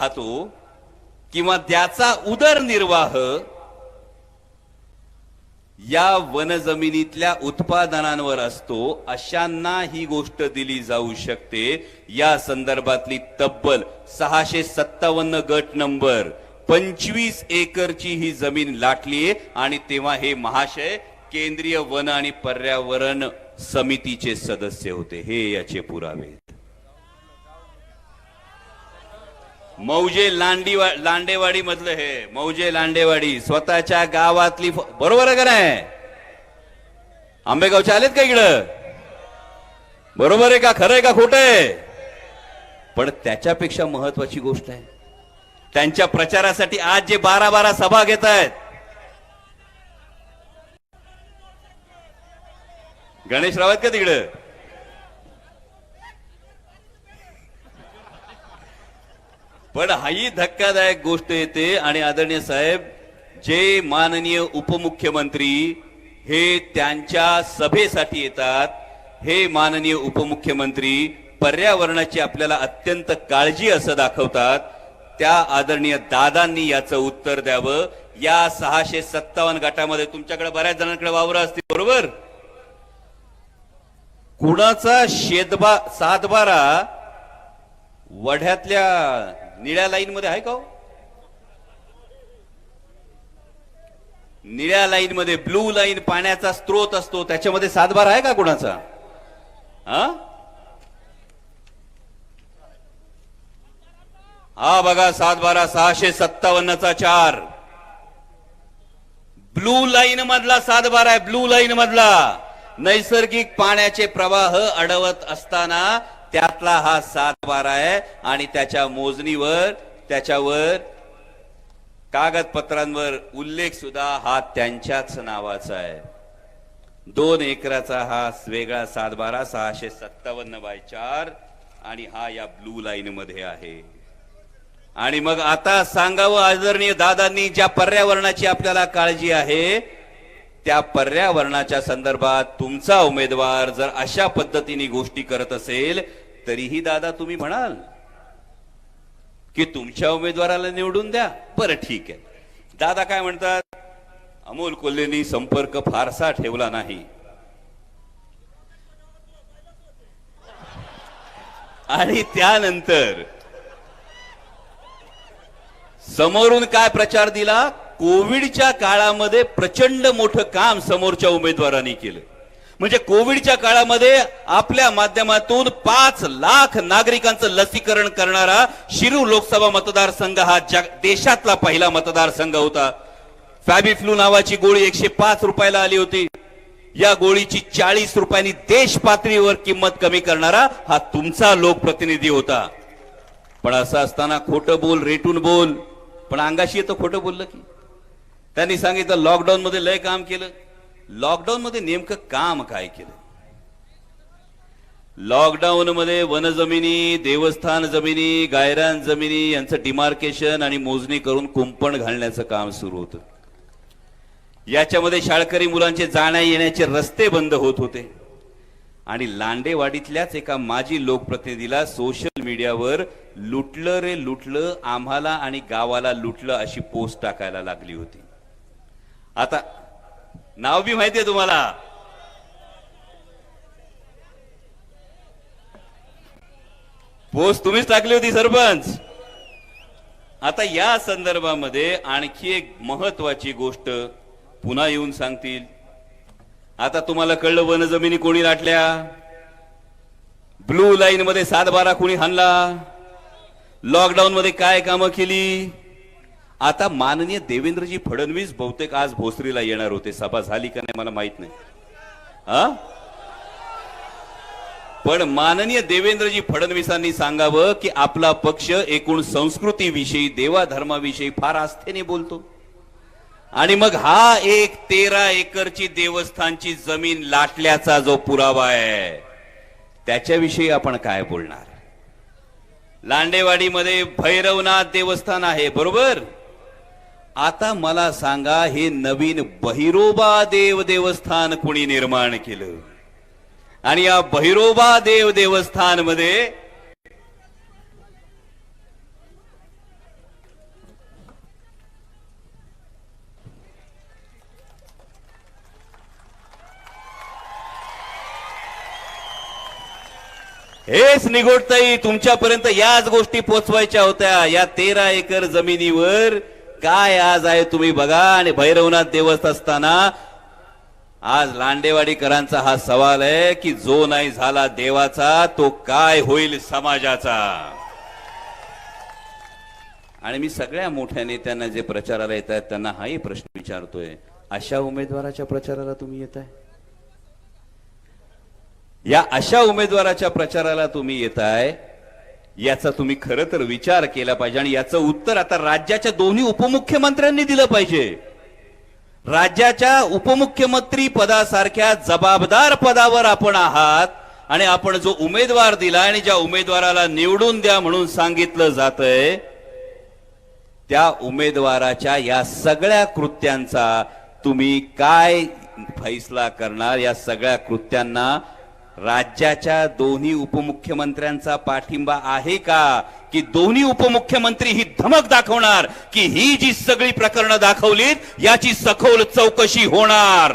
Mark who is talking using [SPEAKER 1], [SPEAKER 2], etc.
[SPEAKER 1] राहतो किंवा त्याचा उदरनिर्वाह या वनजमिनीतल्या उत्पादनांवर असतो अशांना ही गोष्ट दिली जाऊ शकते. या संदर्भातली तब्बल सहाशे सत्तावन्न गट नंबर पंचवीस एकरची ही जमीन लाटलीये आणि तेव्हा हे महाशय केंद्रीय वन आणि पर्यावरण समितीचे सदस्य होते. हे याचे पुरावे मौजे लांडी लांडेवाडी मधलं हे मौजे लांडेवाडी स्वतःच्या गावातली बरोबर आहे का नाही? आंबेगावच्या आलेत का इकडं? बरोबर आहे का? खरं आहे का? खोटं आहे? पण त्याच्यापेक्षा महत्वाची गोष्ट आहे. त्यांच्या प्रचारासाठी आज जे बारा बारा सभा घेत आहेत. गणेश रावत का तिकडं? पण हाही धक्कादायक गोष्ट येते आणि आदरणीय साहेब जे माननीय उपमुख्यमंत्री हे त्यांच्या सभेसाठी येतात हे माननीय उपमुख्यमंत्री पर्यावरणाची आपल्याला अत्यंत काळजी असं दाखवतात त्या आदरणीय दादांनी याचं उत्तर द्यावं. या सहाशे सत्तावन्न गटामध्ये तुमच्याकडे बऱ्याच जणांकडे वावरं असतील बरोबर? कुणाचा शेतबा सातबारा वढ्यातल्या निळ्या लाईन मध्ये आहे का हो? निळ्या लाईन मध्ये ब्लू लाईन पाण्याचा स्त्रोत असतो. त्याच्यामध्ये सातबार आहे का कुणाचा? हा? बघा बघा सातबारा सहाशे सत्तावन्नचा चार. ब्लू लाईन मधला सातबारा आहे. ब्लू लाईन मधला. नैसर्गिक पाण्याचे प्रवाह अडवत असताना त्यातला हा सातबारा आहे आणि त्याच्या मोजणीवर त्याच्यावर कागदपत्रांवर उल्लेख सुद्धा हा त्यांच्याच नावाचा आहे. दोन एकराचा हा वेगळा सातबारा सहाशे सत्तावन्न बाय चार आणि हा या ब्लू लाईन मध्ये आहे. आणि मग आता सांगावं आदरणीय दादांनी ज्या पर्यावरणाची आपल्याला काळजी आहे त्या पर्यावरणाच्या संदर्भात तुमचा उमेदवार जर अशा पद्धतीने गोष्टी करत असेल तरीही दादा तुम्ही म्हणाल की तुमच्या उमेदवाराला निवडून द्या. बरं ठीक आहे. दादा काय म्हणतात? अमोल कोल्हेनी संपर्क फारसा ठेवला नाही. आणि त्यानंतर समोरून काय प्रचार दिला? कोविडच्या काळामध्ये प्रचंड मोठं काम समोरच्या उमेदवारांनी केलं. म्हणजे कोविडच्या काळामध्ये आपल्या माध्यमातून पाच लाख नागरिकांचं लसीकरण करणारा शिरू लोकसभा मतदारसंघ हा जग देशातला पहिला मतदारसंघ होता. फॅबिफ्लू नावाची गोळी एकशे पाच रुपयाला आली होती. या गोळीची चाळीस रुपयांनी देश पातळीवर किंमत कमी करणारा हा तुमचा लोकप्रतिनिधी होता. पण असं असताना खोटं बोल रेटून बोल. पण अंगाशी येतं खोटं बोललं की. त्यांनी सांगितलं लॉकडाऊन मध्ये लय काम केलं. लॉकडाऊन मध्ये नेमकं काम काय केलं? लॉकडाऊन मध्ये वनजमिनी देवस्थान जमिनी गायरान जमिनी यांचं डिमार्केशन आणि मोजणी करून कुंपण घालण्याचं काम सुरू होतं. याच्यामध्ये शाळकरी मुलांचे जाण्या येण्याचे रस्ते बंद होत होते. आणि लांडेवाडीतल्याच एका माजी लोकप्रतिनिधीला सोशल मीडियावर लुटलं रे लुटलं आम्हाला आणि गावाला लुटलं अशी पोस्ट टाकायला लागली होती. आता नाव बी आहे तुम्हाला. पोस्ट तुम्हीच टाकली होती सरपंच. आता या संदर्भामध्ये आणखी एक महत्वाची गोष्ट पुन्हा येऊन सांगतील. आता तुम्हाला कळलं वन जमिनी कोणी लाटल्या? ब्लू लाईन मध्ये सात बारा कोणी हाणला? लॉकडाऊन मध्ये काय कामं केली? आता माननीय देवेंद्रजी फडणवीस बहुतेक आज भोसरीला येणार होते. सभा झाली का नाही मला माहीत नाही. हा? पण माननीय देवेंद्रजी फडणवीसांनी सांगावं की आपला पक्ष एकूण संस्कृतीविषयी देवाधर्माविषयी फार आस्थेने बोलतो. आणि मग हा एक तेरा एकरची देवस्थानची जमीन लाटल्याचा जो पुरावा आहे त्याच्याविषयी आपण काय बोलणार? लांडेवाडीमध्ये भैरवनाथ देवस्थान आहे बरोबर? आता मला सांगा हे नवीन बहिरोबा देव देवस्थान कुणी निर्माण केलं? आणि या बहिरोबा देव देवस्थानमध्ये हेच निघोडताई तुमच्यापर्यंत याच गोष्टी पोचवायच्या होत्या. या तेरा एकर जमिनीवर काय आज आहे तुम्ही बघा आणि भैरवनाथ देवस्थ असताना आज लांडेवाडीकरांचा हा सवाल आहे की जो नाही झाला देवाचा तो काय होईल समाजाचा? आणि मी सगळ्या मोठ्या नेत्यांना जे प्रचाराला येत आहेत त्यांना हाही प्रश्न विचारतोय. अशा उमेदवाराच्या प्रचाराला तुम्ही येत आहे? या अशा उमेदवाराच्या प्रचाराला तुम्ही येताय याचा तुम्ही खरं तर विचार केला पाहिजे आणि याचं उत्तर आता राज्याच्या दोन्ही उपमुख्यमंत्र्यांनी दिलं पाहिजे. राज्याच्या उपमुख्यमंत्री पदासारख्या जबाबदार पदावर आपण आहात आणि आपण जो उमेदवार दिला आणि ज्या उमेदवाराला निवडून द्या म्हणून सांगितलं जातंय त्या उमेदवाराच्या या सगळ्या कृत्यांचा तुम्ही काय फैसला करणार या सगळ्या कृत्यांना राज्याच्या दोन्ही उपमुख्यमंत्र्यांचा पाठिंबा आहे का? की दोन्ही उपमुख्यमंत्री ही धमक दाखवणार की ही जी सगळी प्रकरणं दाखवलीत याची सखोल चौकशी होणार?